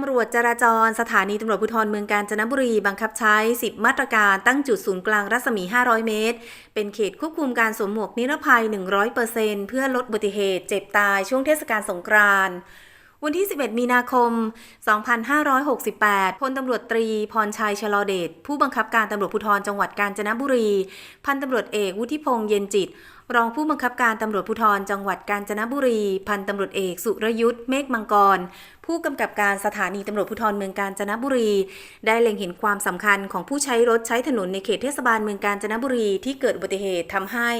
ำรวจราจรสถานีตำรวจภูธรเมืองกาญจนบุรี บังคับใช้ 10 มาตรการตั้งจุดศูนย์กลางรัศมี 500 เมตร เป็นเขตควบคุมการสวมหมวกนิรภัย 100%เพื่อลดอุบัติเหตุเจ็บตายช่วงเทศกาลสงกรานต์วันที่ 11 มีนาคม 2568 พลตำรวจตรี พรชัยชลอเดช ผู้บังคับการตำรวจภูธรจังหวัดกาญจนบุรี พันตำรวจเอกวุฒิพงษ์เย็นจิต รองผู้บังคับการตำรวจภูธรจังหวัดกาญจนบุรี พันตำรวจเอกสุรยุทธ์เมฆมังกรผู้กำกับการสถานีตำรวจภูธรเมืองกาญจนบุรี ได้เล็งเห็นความสำคัญของผู้ใช้รถใช้ถนนในเขตเทศบาลเมืองกาญจนบุรีที่เกิดอุบัติเหตุทำให้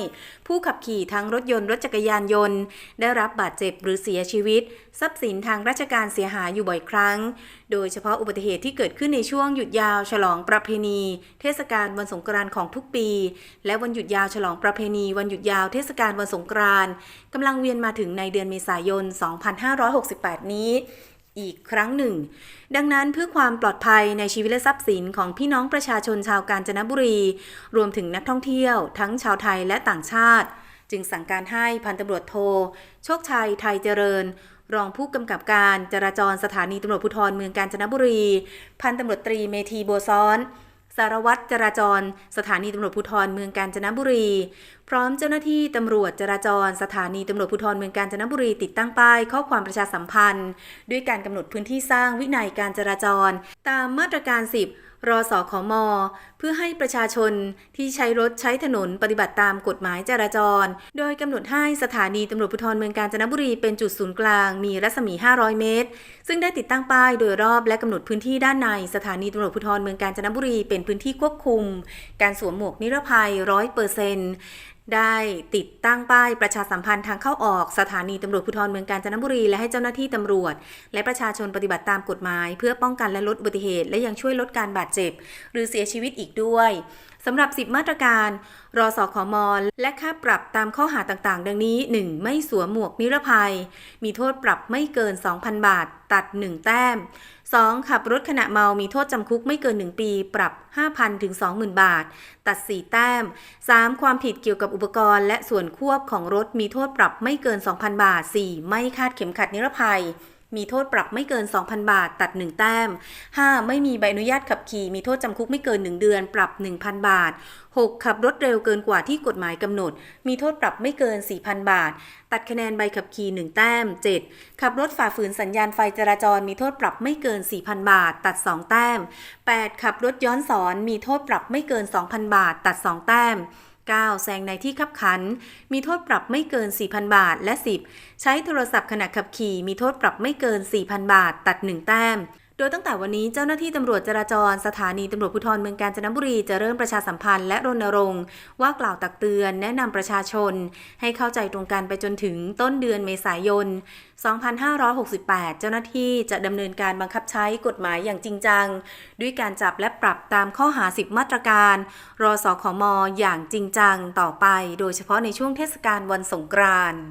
ผู้ขับขี่ทั้งรถยนต์รถจักรยานยนต์ ได้รับบาดเจ็บหรือเสียชีวิต ทรัพย์สินทางราชการเสียหายอยู่บ่อยครั้ง โดยเฉพาะอุบัติเหตุที่เกิดขึ้นในช่วงหยุดยาวฉลองประเพณี เทศกาลวันสงกรานต์ของทุกปี และวันหยุดยาวฉลองประเพณีวันหยุดยาวเทศกาลวันสงกรานต์กำลังเวียนมาถึงในเดือนเมษายน 2568 นี้ อีกครั้งหนึ่ง ดังนั้นเพื่อความปลอดภัยในชีวิตและทรัพย์สินของพี่น้องประชาชนชาวกาญจนบุรี รวมถึงนักท่องเที่ยว ทั้งชาวไทยและต่างชาติ จึงสั่งการให้พันตำรวจโท โชคชัยไทยเจริญ รองผู้กำกับการจราจรสถานีตำรวจภูธรเมืองกาญจนบุรี พันตำรวจตรีเมธีบัวซ้อน สารวัตรจราจร สถานีตำรวจภูธรเมืองกาญจนบุรี พร้อมเจ้าหน้าที่ตำรวจจราจร สถานีตำรวจภูธรเมืองกาญจนบุรีติดตั้งป้ายข้อความประชาสัมพันธ์ ด้วยการกำหนดพื้นที่สร้างวินัยการจราจร ตามมาตรการ 10 รอสอขอมอเพื่อให้ประชาชนที่ใช้รถใช้ถนนปฏิบัติตามกฎหมายจราจร โดยกำหนดให้สถานีตำรวจภูธรเมืองกาญจนบุรีเป็นจุดศูนย์กลาง มีรัศมี 500 เมตร ซึ่งได้ติดตั้งป้ายโดยรอบและกำหนดพื้นที่ด้านในสถานีตำรวจภูธรเมืองกาญจนบุรีเป็นพื้นที่ควบคุม การสวมหมวกนิรภัยร้อยเปอร์เซ็นต์ ได้ติดตั้งป้ายประชาสัมพันธ์ทางเข้าออกสถานีตำรวจภูธรเมืองกาญจนบุรี และให้เจ้าหน้าที่ตำรวจ และประชาชนปฏิบัติตามกฎหมาย เพื่อป้องกันและลดอุบัติเหตุ และยังช่วยลดการบาดเจ็บ หรือเสียชีวิตอีกด้วย สำหรับ 10 มาตรการ รอสอขอมอและค่าปรับตามข้อหาต่างๆ ดังนี้ 1. ไม่สวมหมวกนิรภัย มีโทษปรับไม่เกิน 2,000 บาท ตัด 1 แต้ม 2. ขับรถขณะเมามีโทษจำคุกไม่เกิน 1 ปี ปรับ 5,000 ถึง 20,000 บาท ตัด 4 แต้ม 3. ความผิดเกี่ยวกับอุปกรณ์และส่วนควบของรถมีโทษปรับไม่เกิน 2,000 บาท 4. ไม่คาดเข็มขัดนิรภัย มีโทษปรับไม่เกิน 2,000 บาท ตัด 1 แต้ม 5. ไม่มีใบอนุญาตขับขี่ มีโทษจำคุกไม่เกิน 1 เดือน ปรับ 1,000 บาท 6. ขับรถเร็วเกินกว่าที่กฎหมายกำหนด มีโทษปรับไม่เกิน 4,000 บาท ตัดคะแนนใบขับขี่ 1 แต้ม 7. ขับรถฝ่าฝืนสัญญาณไฟจราจร มีโทษปรับไม่เกิน 4,000 บาท ตัด 2 แต้ม 8. ขับรถย้อนสอน มีโทษปรับไม่เกิน 2,000 บาท ตัด 2 แต้ม 9. แซงในที่ขับขัน มีโทษปรับไม่เกิน 4,000 บาท และ 10. ใช้โทรศัพท์ขณะขับขี่ มีโทษปรับไม่เกิน 4,000 บาท ตัด 1 แต้ม โดยตั้งแต่วันนี้เจ้าหน้าที่ตำรวจจราจรสถานีตำรวจภูธรเมืองกาญจนบุรีจะเริ่มประชาสัมพันธ์และรณรงค์ว่ากล่าวตักเตือนแนะนำประชาชน ให้เข้าใจตรงกันไปจนถึงต้นเดือนเมษายน 2568 เจ้าหน้าที่จะดำเนินการบังคับใช้กฎหมายอย่างจริงจัง ด้วยการจับและปรับตามข้อหา 10 มาตรการ รอสอขอมอย่างจริงจังต่อไป โดยเฉพาะในช่วงเทศกาลวันสงกรานต์